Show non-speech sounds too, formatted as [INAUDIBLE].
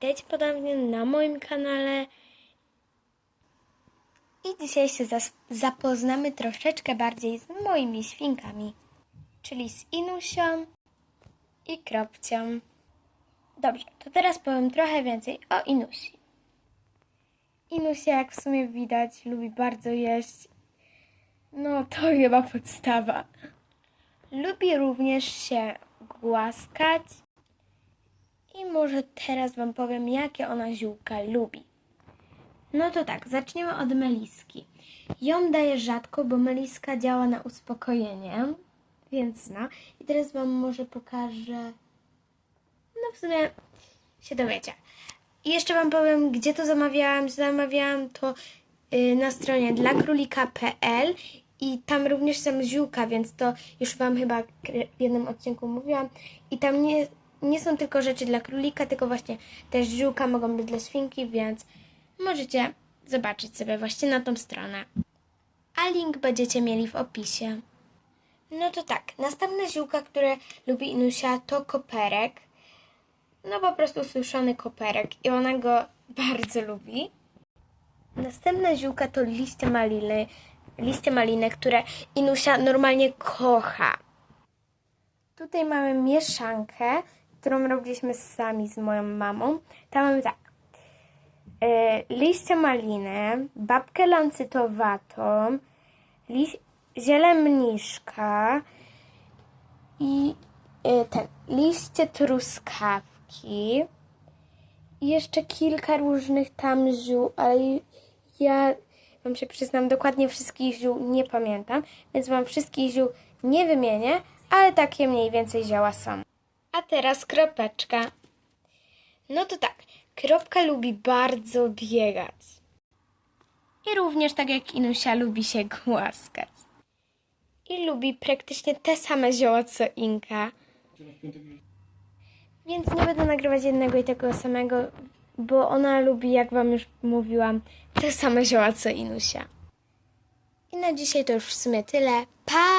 Witajcie ponownie na moim kanale. I dzisiaj się zapoznamy troszeczkę bardziej z moimi świnkami, czyli z Inusią i Kropcią. Dobrze, to teraz powiem trochę więcej o Inusi. Inusia, jak w sumie widać, lubi bardzo jeść. No, to chyba podstawa. Lubi również się głaskać. I może teraz Wam powiem, jakie ona ziółka lubi. No to tak, zaczniemy od meliski. Ją daję rzadko, bo meliska działa na uspokojenie, więc no. I teraz Wam może pokażę. No w sumie się dowiecie. I jeszcze Wam powiem, gdzie to zamawiałam. Zamawiałam to y, na stronie dlakrólika.pl i tam również są ziółka, więc to już Wam chyba w jednym odcinku mówiłam. I tam nie, nie są tylko rzeczy dla królika, tylko właśnie też ziółka mogą być dla świnki, więc możecie zobaczyć sobie właśnie na tą stronę. A link będziecie mieli w opisie. No to tak, następne ziółka, które lubi Inusia to koperek. No po prostu suszony koperek i ona go [LAUGHS] bardzo lubi. Następne ziółka to liście maliny, liście maliny, które Inusia normalnie kocha. Tutaj mamy mieszankę, którą robiliśmy sami z moją mamą. Tam mamy tak. E, liście maliny, babkę lancytowatą, liś, ziele mniszka i e, ten, liście truskawki i jeszcze kilka różnych tam ziół, ale ja wam się przyznam, dokładnie wszystkich ziół nie pamiętam, więc wam wszystkich ziół nie wymienię, ale takie mniej więcej zioła są. A teraz kropeczka. No to tak, kropka lubi bardzo biegać. I również tak jak Inusia lubi się głaskać. I lubi praktycznie te same zioła co Inka. Więc nie będę nagrywać jednego i tego samego, bo ona lubi, jak wam już mówiłam, te same zioła co Inusia. I na dzisiaj to już w sumie tyle. Pa!